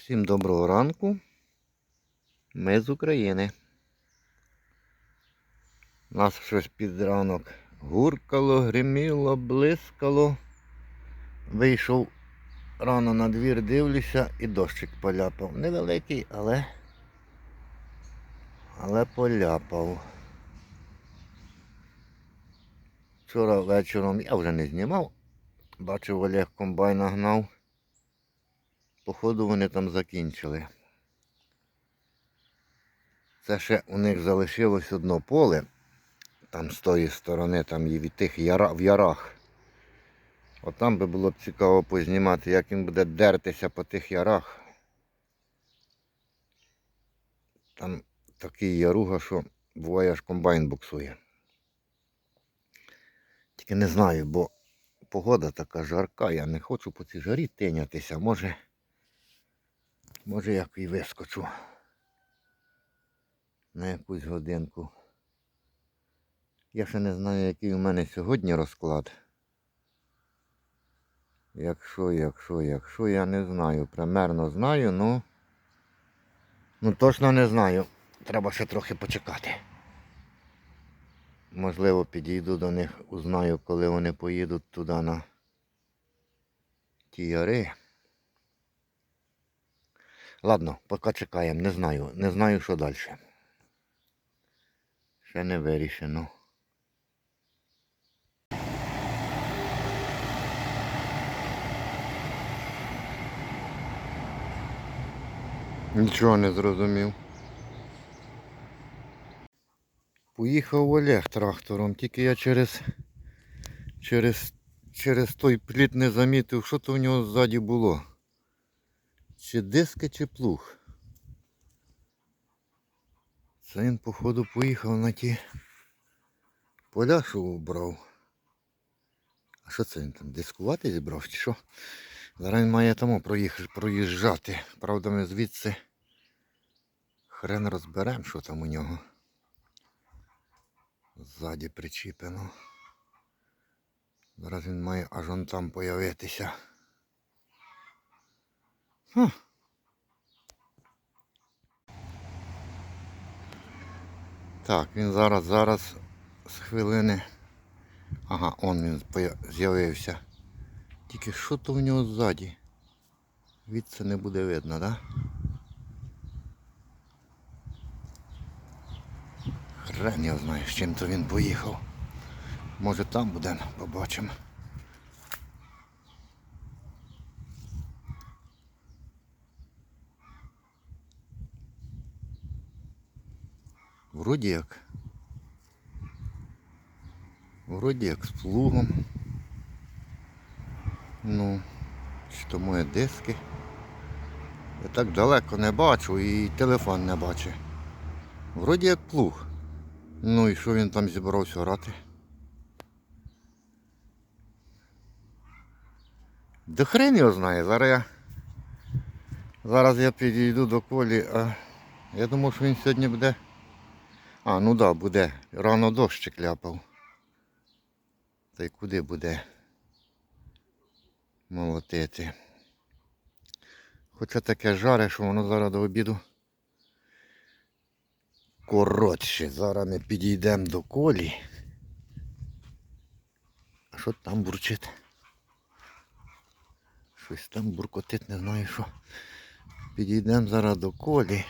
Всім доброго ранку. Ми з України. Нас щось під ранок гуркало, гриміло, блискало. Вийшов рано на двір, дивлюся і дощик поляпав. Невеликий, але. Але поляпав. Вчора вечором я вже не знімав. Бачив, Олег комбайна гнав. Походу вони там закінчили. Це ще у них залишилось одно поле. Там з тої сторони, там і від тих яра, в ярах. От там би було б цікаво познімати, як він буде дертися по тих ярах. Там такий яруга, що буває аж комбайн буксує. Тільки не знаю, бо погода така жарка, я не хочу по цій жарі тинятися. Може. Може як і вискочу на якусь годинку. Я ще не знаю, який у мене сьогодні розклад. Якщо, якщо, якщо, я не знаю. Примерно знаю, ну. Ну точно не знаю. Треба ще трохи почекати. Можливо, підійду до них, узнаю, коли вони поїдуть туди на ті яри. Ладно, поки чекаємо, не знаю. Не знаю, що далі. Ще не вирішено. Нічого не зрозумів. Поїхав Олег трактором, тільки я через, через, через той пліт не замітив, що то в нього ззаді було. Чи диски, чи плуг. Це він, походу, поїхав на ті поля, що убрав. А що це він там? Дискувати зібрав чи що? Зараз він має тому проїжджати. Правда, ми звідси хрен розберемо, що там у нього. Ззаді причіпено. Зараз він має аж он там появитися. Хм. Так, він зараз, зараз з хвилини. Ага, он він з'явився. Тільки що то в нього ззаді? Від це не буде видно, так? Да? Хрен його знає, з чим то він поїхав. Може там буде, побачимо. Вроді як. Вроді як з плугом. Ну, чи то моє диски. Я так далеко не бачу і телефон не бачу. Вроді як плуг. Ну і що він там зібрався грати? До хрен його знає, зараз я. Зараз я підійду до колі, а я думав, що він сьогодні буде. А, ну да, буде. Рано дощик ляпав. Та й куди буде молотити. Хоча таке жаре, що воно зараз до обіду. Коротше, зараз ми підійдемо до колі. А що там бурчить? Щось там буркотить, не знаю що. Підійдемо зараз до колі.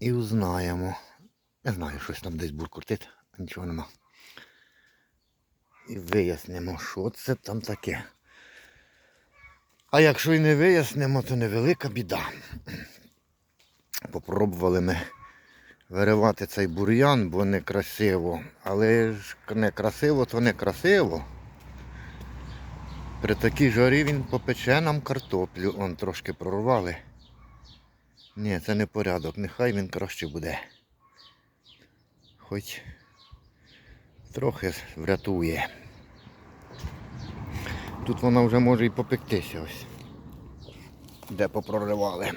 І узнаємо. Не знаю, щось там десь буркотить, нічого нема. І вияснимо, що це там таке. А якщо і не вияснимо, то невелика біда. Попробували ми виривати цей бур'ян, бо не красиво. Але ж не красиво, то не красиво. При такій жарі він попече нам картоплю. Он трошки прорвали. Ні, це не порядок, нехай він краще буде. Хоч трохи врятує. Тут вона вже може і попектися ось. Де попроривали.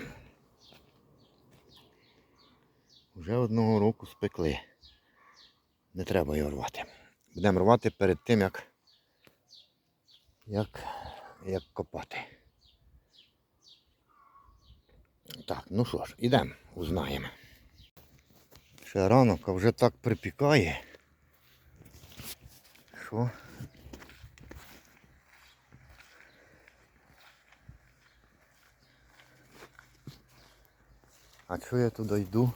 Вже одного року спекли. Не треба його рвати. Будемо рвати перед тим, як, як, як копати. Так, ну що ж, ідемо, узнаємо. Ще ранок, а вже так припікає. Що? А чого я туди йду?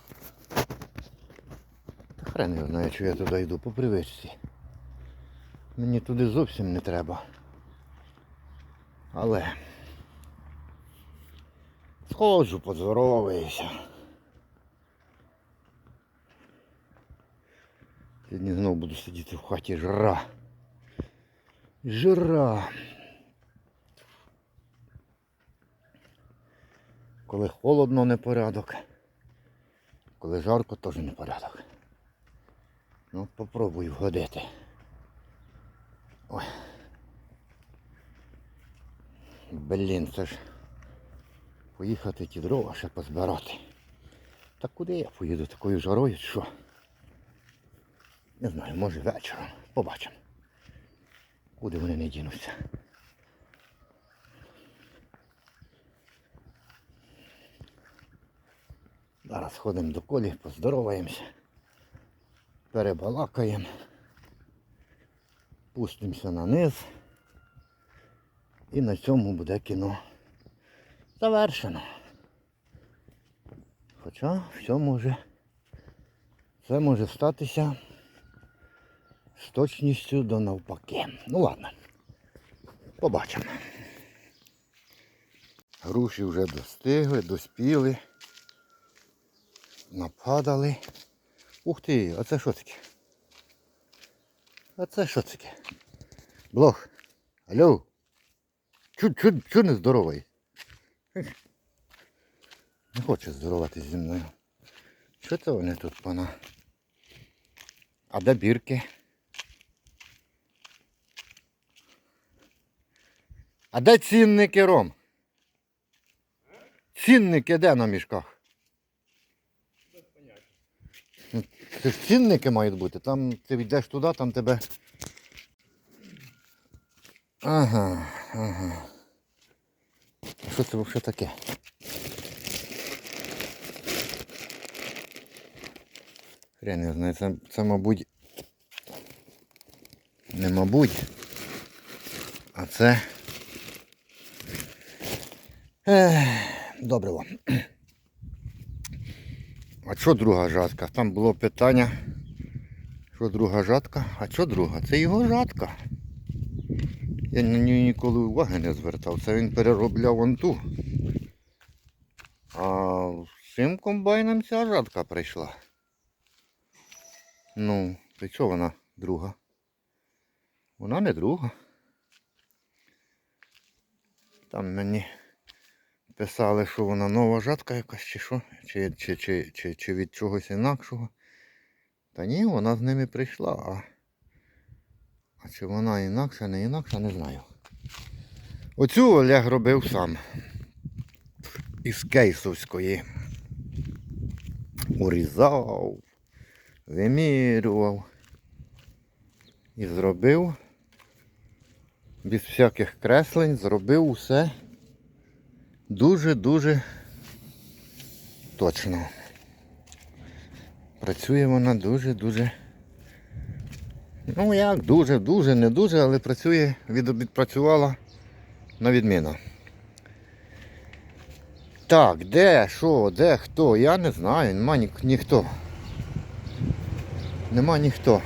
Та хрен його знає, що я туди йду, по привичці. Мені туди зовсім не треба. Але сходжу, поздороваюся. Сьогодні знову буду сидіти в хаті жара. Жара. Коли холодно непорядок. Коли жарко теж непорядок. Ну, попробую вгодити. Ой. Блін, це ж поїхати ті дрова ще позбирати. Та куди я поїду такою жарою, що? Не знаю, може вечором. Побачимо. Куди вони не дінуться. Зараз ходимо до колі, поздороваємося, перебалакаємо, пустимося на низ. І на цьому буде кіно завершено. Хоча все може, все може статися з точністю до навпаки. Ну ладно, побачимо. Груші вже достигли, доспіли, нападали. Ух ти, а це що таке? А це що таке? Блох. Алло. Чу, чу, чу не здоровий? Не хоче здороватися зі мною. Що це вони тут пана? А де бірки? А де цінники ром? Цінники де на мішках? Це ж цінники мають бути. Там ти йдеш туди, там тебе. Ага, ага. Що це взагалі таке? Хрен не знаю, це, це мабуть. Не мабуть. А це. Ех, добре вам. А що друга жатка? Там було питання. Що друга жатка? А що друга? Це його жатка. Я на нього ніколи уваги не звертав. Це він переробляв вон ту. А цим комбайном ця жатка прийшла. Ну, ти що вона друга? Вона не друга. Там мені писали, що вона нова жатка якась чи що, чи, чи, чи, чи, чи від чогось інакшого. Та ні, вона з ними прийшла, а, а чи вона інакша, не інакша, не знаю. Оцю Олег робив сам. Із кейсовської. Урізав, вимірював. І зробив без всяких креслень, зробив усе дуже-дуже точно. Працює вона дуже-дуже. Ну як, дуже-дуже, не дуже, але працює, відпрацювала на відміну. Так, де, що, де, хто, я не знаю, нема ні, ніхто. Нема ніхто.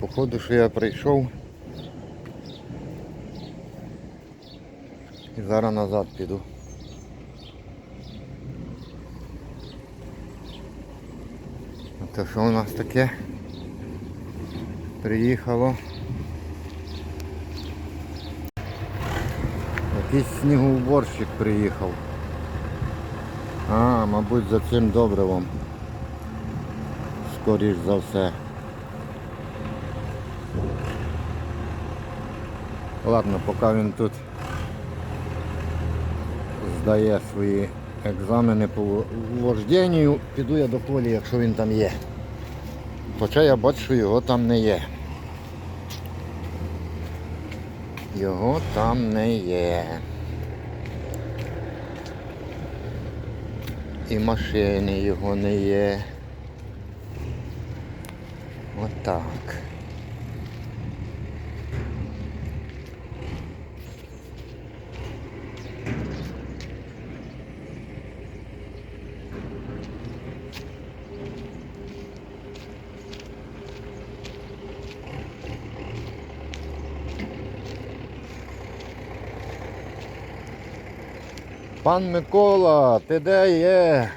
Походу, що я прийшов. І зараз назад піду. А що у нас таке? Приїхало. Якийсь снігоуборщик приїхав. А, мабуть, за цим добривом. Скоріш за все. Ладно, поки він тут здає свої екзамени по вожденню, піду я до полі, якщо він там є. Хоча я бачу, що його там не є. Його там не є. І машини його не є. Отак. Пан Микола, ти де є?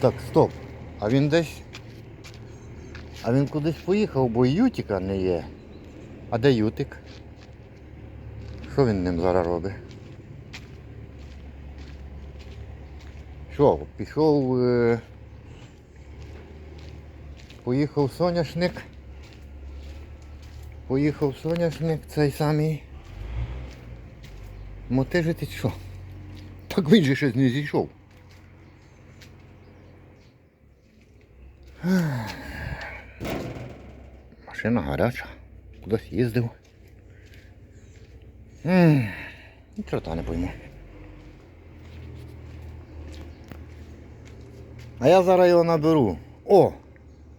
Так, стоп. А він десь. А він кудись поїхав, бо Ютіка не є. А де Ютик? Що він ним зараз робить? Що, пішов. Е... Поїхав соняшник. Поїхав соняшник цей самий. Мотижити що? Так він же щось не зійшов. Машина гаряча. Кудись їздив. Нічого та не пойму. А я зараз його наберу. О!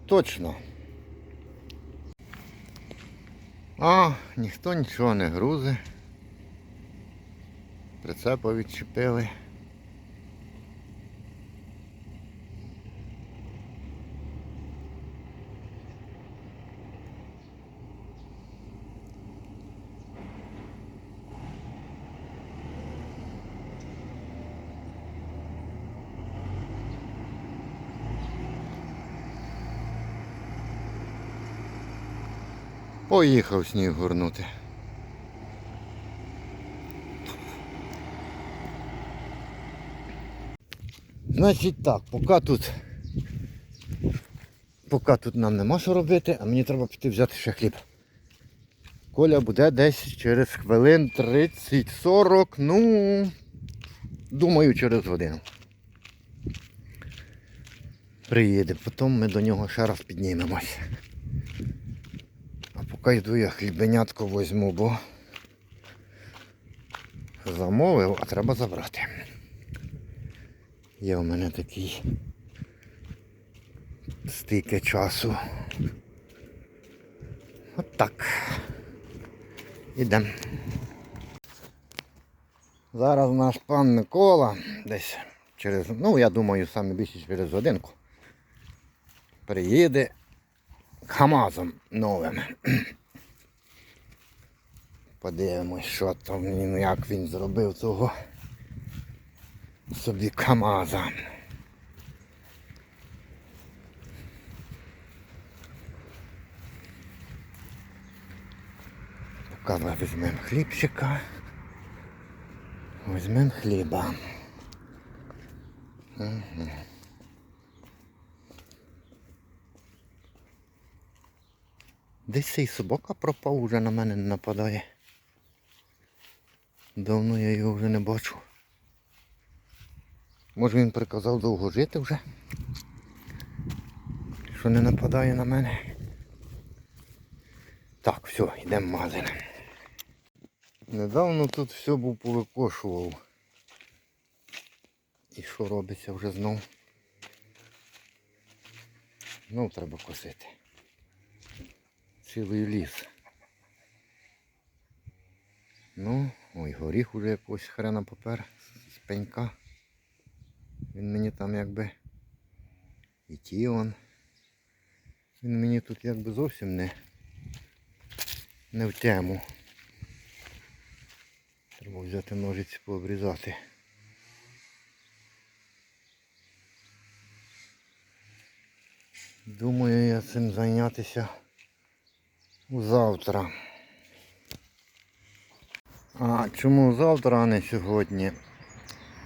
Точно. А, ніхто нічого не грузить. Прицепа відчепили. Поїхав сніг горнути. Значить так, поки тут поки тут нам нема що робити, а мені треба піти взяти ще хліб. Коля буде десь через хвилин 30-40, ну думаю через годину. Приїде, потім ми до нього ще раз піднімемось. А поки йду я хлібенятко возьму, бо замовив, а треба забрати. Є у мене такий стільки часу. От так. Ідемо. Зараз наш пан Микола десь через, ну я думаю, саме більше через годинку приїде КАМАЗом новим. Подивимось, що там він, як він зробив цього собі КАМАЗа. Ми візьмемо хлібчика. Візьмемо хліба. Угу. Десь цей собака пропав, уже на мене не нападає. Давно я його вже не бачу. Може він приказав довго жити вже? Що не нападає на мене. Так, все, йдемо в. Недавно тут все був повикошував. І що робиться вже знов? Знов треба косити. Цілий ліс. Ну, ой, горіх уже якогось хрена попер з пенька. Він мені там якби і тіон. Він мені тут якби зовсім не, не в тему. Треба взяти ножиці пообрізати. Думаю я цим зайнятися завтра. А чому завтра, а не сьогодні?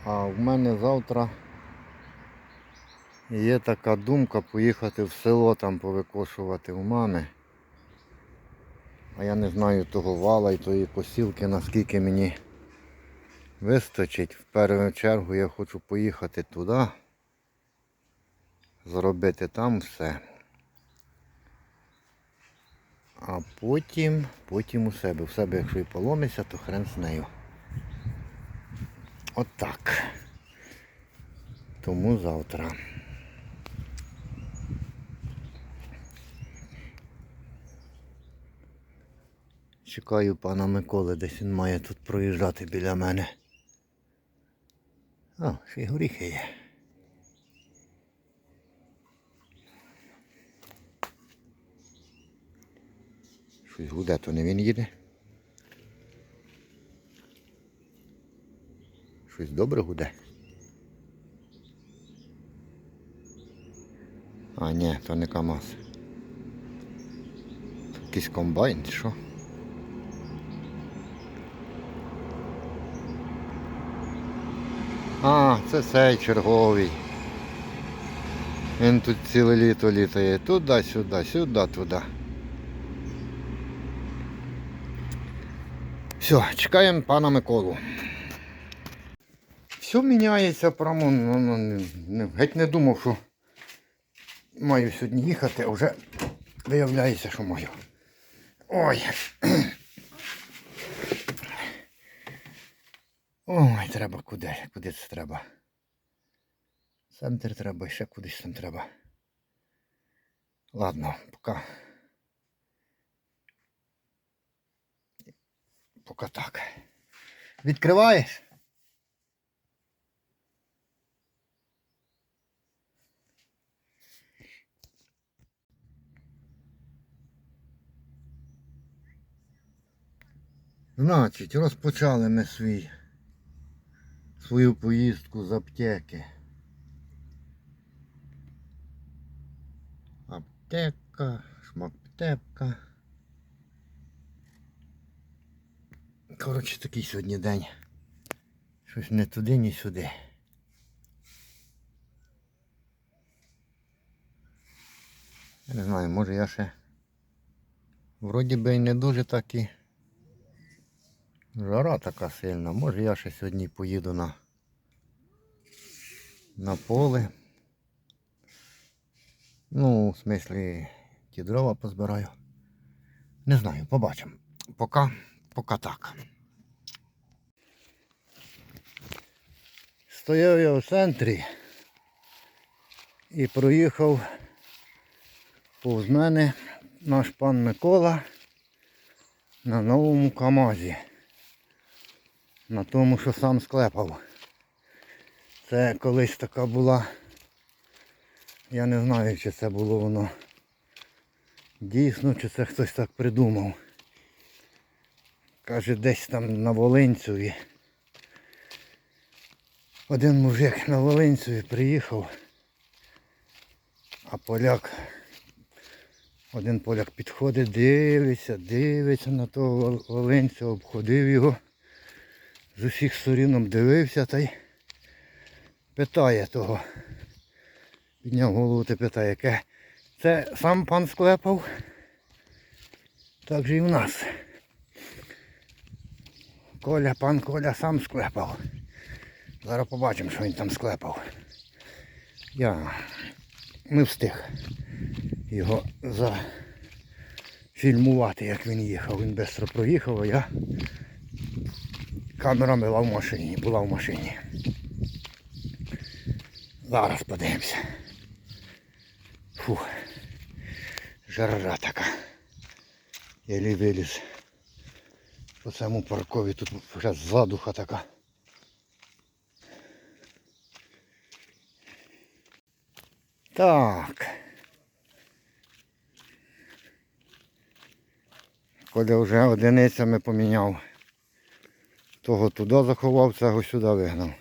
А в мене завтра є така думка поїхати в село там повикошувати у мами. А я не знаю того вала і тої косілки, наскільки мені вистачить. В першу чергу я хочу поїхати туди. зробити там все. А потім, потім у себе. У себе, якщо і поломиться, то хрен з нею. Отак. Тому завтра. Чекаю пана Миколи, десь він має тут проїжджати біля мене. А, ще й горіхи є. Щось гуде, то не він їде. Щось добре гуде. А, ні, то не КАМАЗ. Якийсь комбайн, що? А, це цей черговий. Він тут ціле літо літає. Туди-сюди, сюди, туди. Все, чекаємо пана Миколу. Все міняється прямо. Ну, ну, геть не думав, що маю сьогодні їхати, а вже виявляється, що маю. Ой. Ой, треба куди, куди це треба. Центр треба, ще кудись там треба. Ладно, поки. Поки так. Відкриваєш? Значить, розпочали ми свій свою поїздку з аптеки. Аптека, шмаптепка. Коротше, такий сьогодні день. Щось не туди, ні сюди. Я не знаю, може я ще вроді би і не дуже так і Жара така сильна. Може я ще сьогодні поїду на, на поле. Ну, в смислі, ті дрова позбираю. Не знаю, побачимо. Поки, поки так. Стояв я в центрі і проїхав повз мене наш пан Микола на новому КАМАЗі на тому, що сам склепав. Це колись така була. Я не знаю, чи це було воно дійсно, чи це хтось так придумав. Каже, десь там на Волинцеві. Один мужик на Волинцеві приїхав, а поляк, один поляк підходить, дивиться, дивиться на того Волинця, обходив його з усіх сторін обдивився та й питає того. Підняв голову та питає, яке це сам пан склепав. Так же і в нас. Коля, пан Коля сам склепав. Зараз побачимо, що він там склепав. Я не встиг його зафільмувати, як він їхав. Він швидко проїхав, а я Камера була в машині, була в машині. Зараз подивимося. Фу. Жара така. Єлі виліз. По цьому паркові тут вже задуха така. Так. Коли вже одиницями поміняв. Того туди заховав, цього сюди вигнав.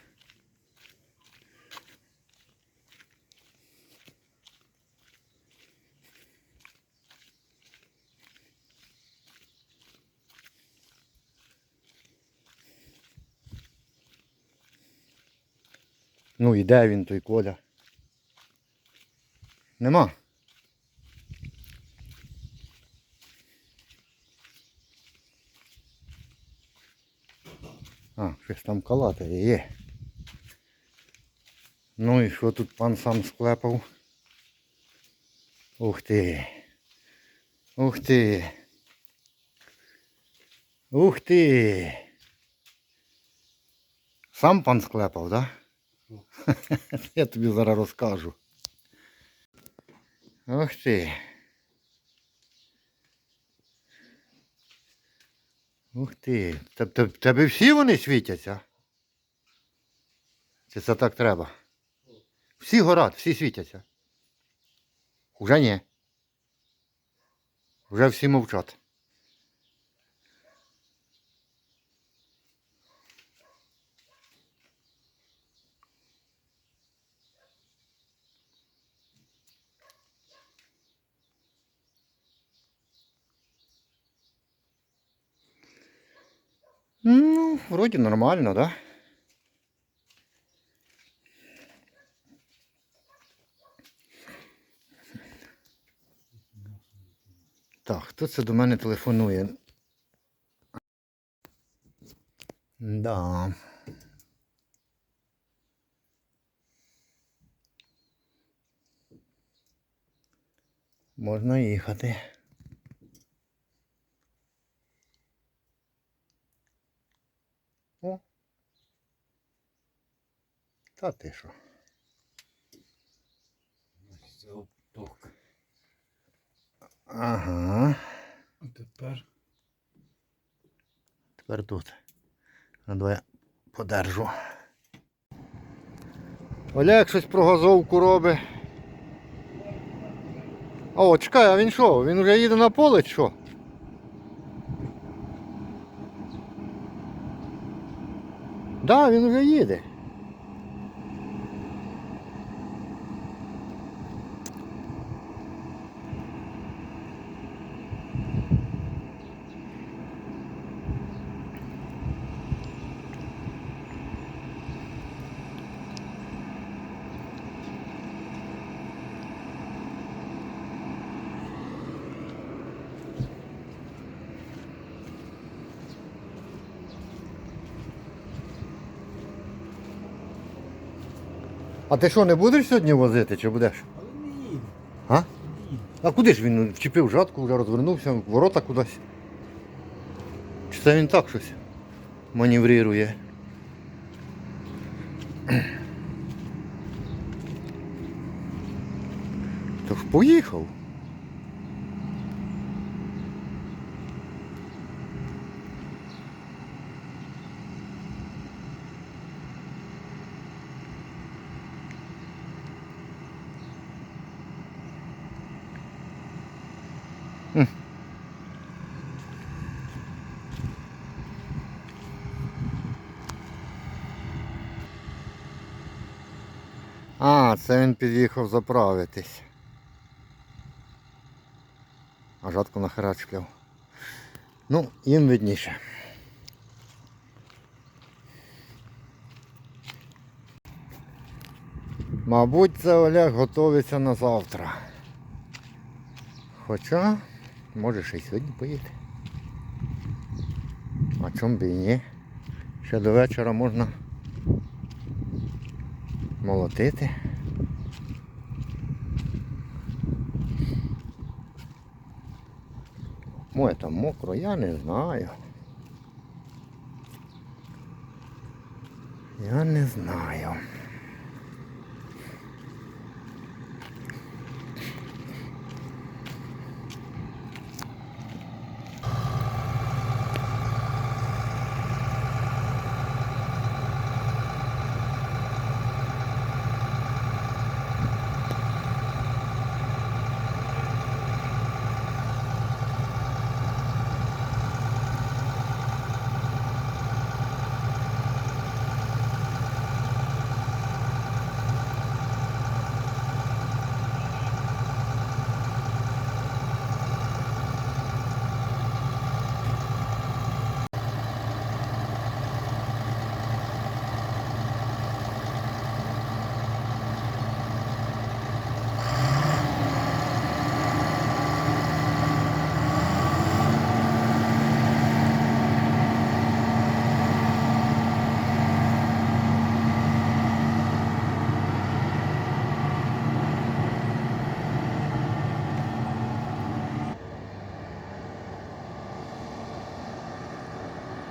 Ну і де він той коля? Нема. А, щось там калатає є. Ну і що тут пан сам склепав? Ух ти. Ух ти. Ух ти. Сам пан склепав, так? Да? Я тобі зараз розкажу. Ух ти. Ух ти. Теб- теб- Тебе всі вони світяться? Чи це так треба? Всі горять, всі світяться. Уже ні. Вже всі мовчать. Ну, вроде нормально, да? Так, хто це до мене телефонує? Да. Можна їхати. О. Та ти що? Це обток. Ага. А тепер Тепер тут. Давай я подержу. Олег щось про газовку робить. О, чекай, а він що? Він вже їде на поле чи що? Да, він вже їде. А ти що, не будеш сьогодні возити чи будеш? Але не їде. А? А куди ж він вчепив жатку, вже розвернувся, в ворота кудись? Чи це він так щось маневрує? То ж поїхав. А, це він під'їхав заправитись. А жатку нахерачкляв. Ну, їм видніше. Мабуть, це Олег готується на завтра. Хоча, може ще й сьогодні поїде. А чом би і ні? Ще до вечора можна молотити. Моє там мокро, я не знаю. Я не знаю.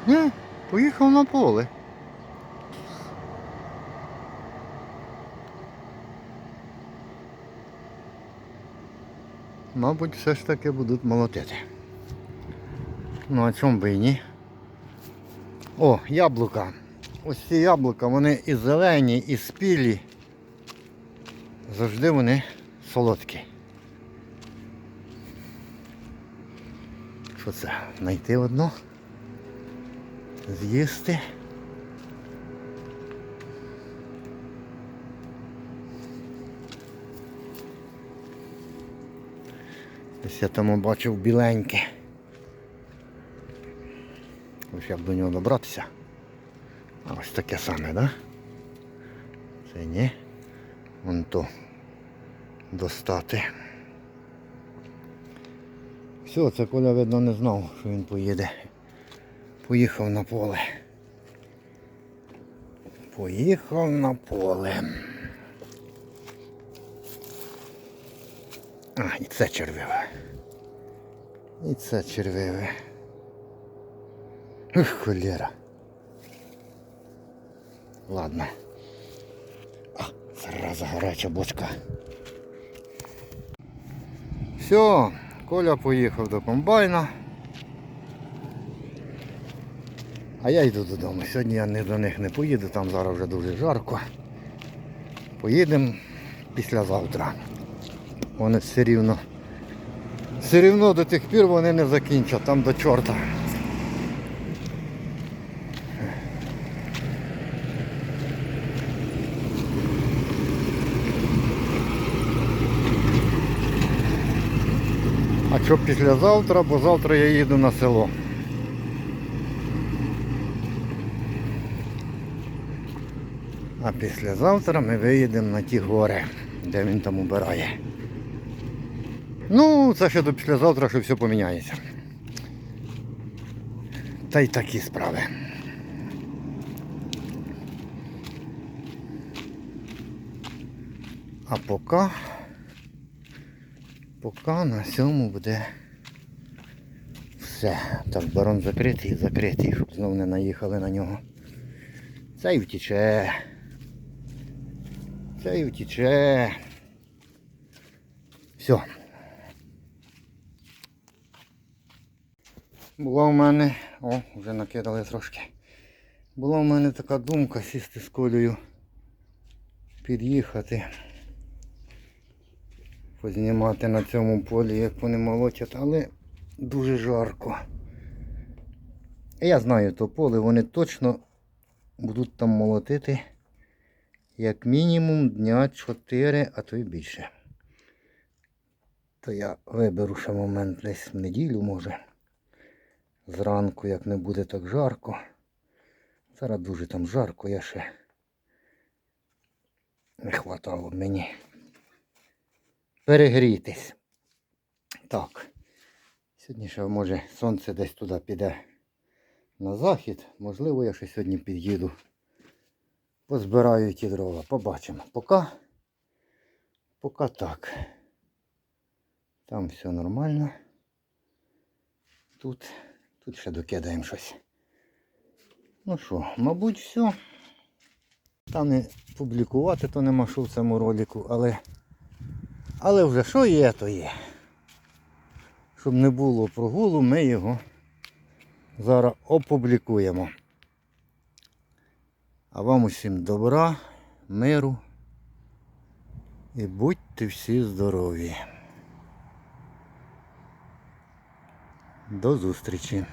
Ні, поїхав на поле. Мабуть, все ж таки будуть молотити. Ну а чому би і ні? О, яблука. Ось ці яблука, вони і зелені, і спілі. Завжди вони солодкі. Що це? Найти одно? З'їсти. Ось я тому бачив біленьке. Ось як до нього добратися. А ось таке саме, да? Це ні. Вон то достати. Все, це Коля, видно, не знав, що він поїде. Поїхав на поле. Поїхав на поле. А, і це червиве. І це червиве. Ух, холєра. Ладно. А, зараза гаряча бочка. Все, Коля поїхав до комбайна. А я йду додому. Сьогодні я не до них не поїду, там зараз вже дуже жарко. Поїдемо післязавтра. Вони все рівно. Все рівно до тих пір вони не закінчать, там до чорта. А що післязавтра, бо завтра я їду на село. А післязавтра ми виїдемо на ті гори, де він там убирає. Ну, це ще до післязавтра, що все поміняється. Та й такі справи. А поки, поки на цьому буде все. Так, барон закритий, закритий, щоб знов не наїхали на нього. Цей втіче. Цей втіче. Все. Була в мене, о, вже накидали трошки. Була в мене така думка сісти з колею, під'їхати, познімати на цьому полі, як вони молотять, але дуже жарко. Я знаю то поле, вони точно будуть там молотити як мінімум дня 4, а то й більше. То я виберу ще момент десь в неділю може. Зранку, як не буде так жарко. Зараз дуже там жарко, я ще не хватало мені перегрітись. Так. Сьогодні ще може сонце десь туди піде на захід. Можливо, я ще сьогодні під'їду. Позбираю ті дрова. Побачимо. Поки, поки так. Там все нормально. Тут, тут ще докидаємо щось. Ну що, мабуть, все. Там не публікувати, то нема що в цьому ролику, але, але вже що є, то є. Щоб не було прогулу, ми його зараз опублікуємо. А вам усім добра, миру і будьте всі здорові. До зустрічі!